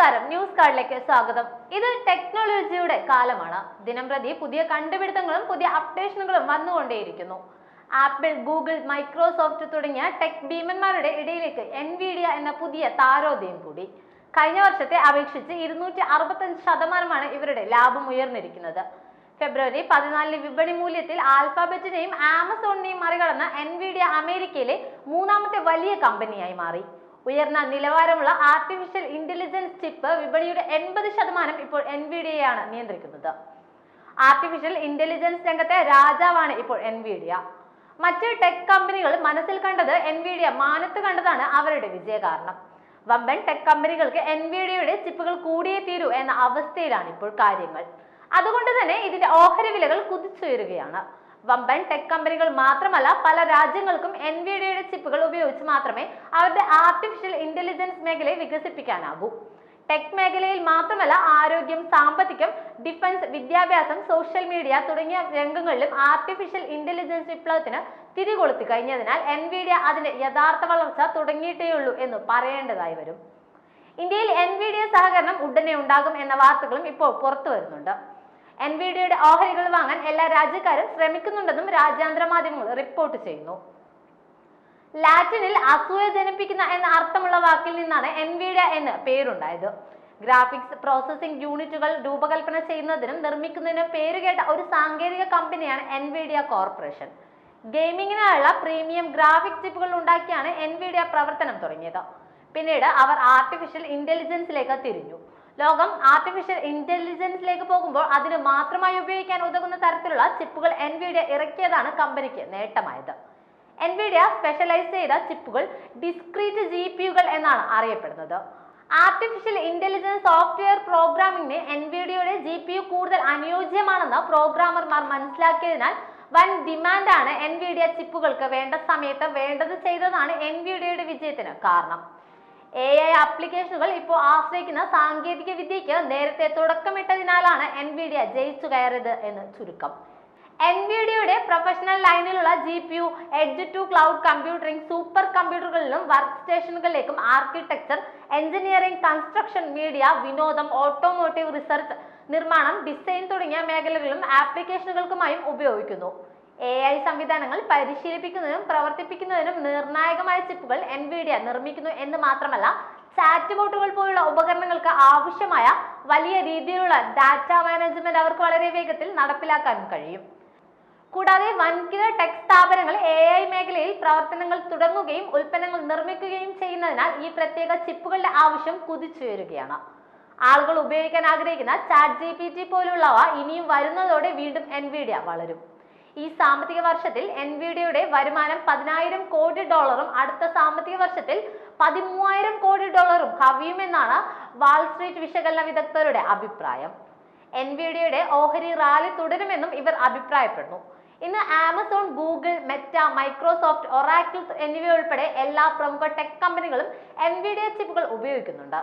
നമസ്കാരം. ന്യൂസ് കാർഡിലേക്ക് സ്വാഗതം. ഇത് ടെക്നോളജിയുടെ കാലമാണ്. ദിനംപ്രതി പുതിയ കണ്ടുപിടുത്തങ്ങളും പുതിയ അപ്ഡേഷനുകളും വന്നുകൊണ്ടേയിരിക്കുന്നു. ആപ്പിൾ ഗൂഗിൾ മൈക്രോസോഫ്റ്റ് തുടങ്ങിയ ടെക് ഭീമന്മാരുടെ ഇടയിലേക്ക് എൻവിഡിയ എന്ന പുതിയ താരോദയം കൂടി. കഴിഞ്ഞ വർഷത്തെ അപേക്ഷിച്ച് ഇരുന്നൂറ്റി അറുപത്തഞ്ച് ശതമാനമാണ് ഇവരുടെ ലാഭം ഉയർന്നിരിക്കുന്നത്. ഫെബ്രുവരി പതിനാലിന് വിപണി മൂല്യത്തിൽ ആൽഫാബറ്റിനെയും ആമസോണിനെയും മറികടന്ന എൻവിഡിയ അമേരിക്കയിലെ മൂന്നാമത്തെ വലിയ കമ്പനിയായി മാറി. ഉയർന്ന നിലവാരമുള്ള ആർട്ടിഫിഷ്യൽ ഇന്റലിജൻസ് ചിപ്പ് വിപണിയുടെ എൺപത് ശതമാനം ഇപ്പോൾ എൻവിഡിയയാണ് നിയന്ത്രിക്കുന്നത്. ആർട്ടിഫിഷ്യൽ ഇന്റലിജൻസ് രംഗത്തെ രാജാവാണ് ഇപ്പോൾ എൻവിഡിയ മറ്റ് ടെക് കമ്പനികൾ മനസ്സിൽ കണ്ടത് എൻവിഡിയ മാനത്ത് കണ്ടതാണ് അവരുടെ വിജയ കാരണം വമ്പൻ ടെക് കമ്പനികൾക്ക് എൻവിഡിയയുടെ ചിപ്പുകൾ കൂടിയേ തീരൂ എന്ന അവസ്ഥയിലാണ് ഇപ്പോൾ കാര്യങ്ങൾ. അതുകൊണ്ട് തന്നെ ഇതിന്റെ ഓഹരി വിലകൾ കുതിച്ചുയരുകയാണ്. വമ്പൻ ടെക് കമ്പനികൾ മാത്രമല്ല പല രാജ്യങ്ങൾക്കും എൻവിഡിയയുടെ ചിപ്പുകൾ ഉപയോഗിച്ച് മാത്രമേ അവരുടെ ആർട്ടിഫിഷ്യൽ ഇന്റലിജൻസ് മേഖലയെ വികസിപ്പിക്കാനാകൂ. ടെക് മേഖലയിൽ മാത്രമല്ല ആരോഗ്യം സാമ്പത്തികം ഡിഫൻസ് വിദ്യാഭ്യാസം സോഷ്യൽ മീഡിയ തുടങ്ങിയ രംഗങ്ങളിലും ആർട്ടിഫിഷ്യൽ ഇന്റലിജൻസ് വിപ്ലവത്തിന് തിരികൊളുത്തി കഴിഞ്ഞതിനാൽ എൻവിഡിയ അതിന്റെ യഥാർത്ഥ വളർച്ച തുടങ്ങിയിട്ടേയുള്ളൂ എന്ന് പറയേണ്ടതായി വരും. ഇന്ത്യയിൽ എൻവിഡിയ സഹകരണം ഉടനെ ഉണ്ടാകും എന്ന വാർത്തകളും ഇപ്പോൾ പുറത്തു വരുന്നുണ്ട്. എൻവിഡിയയുടെ ഓഹരികൾ വാങ്ങാൻ എല്ലാ രാജ്യക്കാരും ശ്രമിക്കുന്നുണ്ടെന്നും രാജ്യാന്തര മാധ്യമങ്ങൾ റിപ്പോർട്ട് ചെയ്യുന്നു. ലാറ്റിനിൽ അസൂയ ജനിപ്പിക്കുന്ന എന്ന അർത്ഥമുള്ള വാക്കിൽ നിന്നാണ് എൻവിഡിയ എന്ന് പേരുണ്ടായത്. ഗ്രാഫിക്സ് പ്രോസസ്സിംഗ് യൂണിറ്റുകൾ രൂപകൽപ്പന ചെയ്യുന്നതിനും നിർമ്മിക്കുന്നതിനും പേരുകേട്ട ഒരു സാങ്കേതിക കമ്പനിയാണ് എൻവിഡിയ കോർപ്പറേഷൻ. ഗെയിമിങ്ങിനായുള്ള പ്രീമിയം ഗ്രാഫിക് ചിപ്പുകൾ ഉണ്ടാക്കിയാണ് എൻവിഡിയ പ്രവർത്തനം തുടങ്ങിയത്. പിന്നീട് അവർ ആർട്ടിഫിഷ്യൽ ഇന്റലിജൻസിലേക്ക് തിരിഞ്ഞു. ലോകം ആർട്ടിഫിഷ്യൽ ഇന്റലിജൻസിലേക്ക് പോകുമ്പോൾ അതിന് മാത്രമായി ഉപയോഗിക്കാൻ ഉതകുന്ന തരത്തിലുള്ള ചിപ്പുകൾ എൻവിഡിയ ഇറക്കിയതാണ് കമ്പനിക്ക് നേട്ടമായത്. എൻവിഡിയ സ്പെഷ്യലൈസ് ചെയ്ത ചിപ്പുകൾ ഡിസ്ക്രീറ്റ് ജി പി യുകൾ എന്നാണ് അറിയപ്പെടുന്നത്. ആർട്ടിഫിഷ്യൽ ഇന്റലിജൻസ് സോഫ്റ്റ്വെയർ പ്രോഗ്രാമിംഗിന് എൻവിഡിയയുടെ ജി പി യു കൂടുതൽ അനുയോജ്യമാണെന്ന് പ്രോഗ്രാമർമാർ മനസ്സിലാക്കിയതിനാൽ വൻ ഡിമാൻഡാണ് എൻവിഡിയ ചിപ്പുകൾക്ക് വേണ്ട സമയത്ത് വേണ്ടത് ചെയ്തതാണ് എൻവിഡിയയുടെ വിജയത്തിന് കാരണം. എ ഐ ആപ്ലിക്കേഷനുകൾ ഇപ്പോൾ ആശ്രയിക്കുന്ന സാങ്കേതിക വിദ്യയ്ക്ക് നേരത്തെ തുടക്കമിട്ടതിനാലാണ് എൻവിഡിയ ജയിച്ചു കയറിയത് എന്ന് ചുരുക്കം. എൻവിഡിയയുടെ professional ലൈനിലുള്ള G P U edge to cloud computing super കമ്പ്യൂട്ടറുകളിലും work സ്റ്റേഷനുകളിലേക്കും ആർക്കിടെക്ചർ എഞ്ചിനീയറിംഗ് കൺസ്ട്രക്ഷൻ മീഡിയ വിനോദം ഓട്ടോമോട്ടീവ് റിസർച്ച് നിർമ്മാണം ഡിസൈൻ തുടങ്ങിയ മേഖലകളിലും ആപ്ലിക്കേഷനുകൾക്കുമായും ഉപയോഗിക്കുന്നു. എ ഐ സംവിധാനങ്ങൾ പരിശീലിപ്പിക്കുന്നതിനും പ്രവർത്തിപ്പിക്കുന്നതിനും നിർണായകമായ ചിപ്പുകൾ എൻവിഡിയ നിർമ്മിക്കുന്നു എന്ന് മാത്രമല്ല ചാറ്റ് ബോട്ടുകൾ പോലുള്ള ഉപകരണങ്ങൾക്ക് ആവശ്യമായ വലിയ രീതിയിലുള്ള ഡാറ്റ മാനേജ്മെന്റ് അവർക്ക് വളരെ വേഗത്തിൽ നടപ്പിലാക്കാനും കഴിയും. കൂടാതെ വൻകിട ടെക് സ്ഥാപനങ്ങൾ എ ഐ മേഖലയിൽ പ്രവർത്തനങ്ങൾ തുടങ്ങുകയും ഉൽപ്പന്നങ്ങൾ നിർമ്മിക്കുകയും ചെയ്യുന്നതിനാൽ ഈ പ്രത്യേക ചിപ്പുകളുടെ ആവശ്യം കുതിച്ചുയരുകയാണ് ആളുകൾ ഉപയോഗിക്കാൻ ആഗ്രഹിക്കുന്ന ചാറ്റ് ജി പോലുള്ളവ ഇനിയും വരുന്നതോടെ വീണ്ടും എൻവിഡിയ വളരും. ഈ സാമ്പത്തിക വർഷത്തിൽ എൻവിഡിയയുടെ വരുമാനം പതിനായിരം കോടി ഡോളറും അടുത്ത സാമ്പത്തിക വർഷത്തിൽ പതിമൂവായിരം കോടി ഡോളറും കവിയുമെന്നാണ് വാൾസ്ട്രീറ്റ് വിശകലന വിദഗ്ധരുടെ അഭിപ്രായം. എൻവിഡിയയുടെ ഓഹരി റാലി തുടരുമെന്നും ഇവർ അഭിപ്രായപ്പെടുന്നു. ഇന്ന് Amazon Google Meta Microsoft Oracle എന്നിവയുൾപ്പെടെ എല്ലാ പ്രമുഖ ടെക് കമ്പനികളും എൻവിഡിയ ചിപ്പുകൾ ഉപയോഗിക്കുന്നുണ്ട്.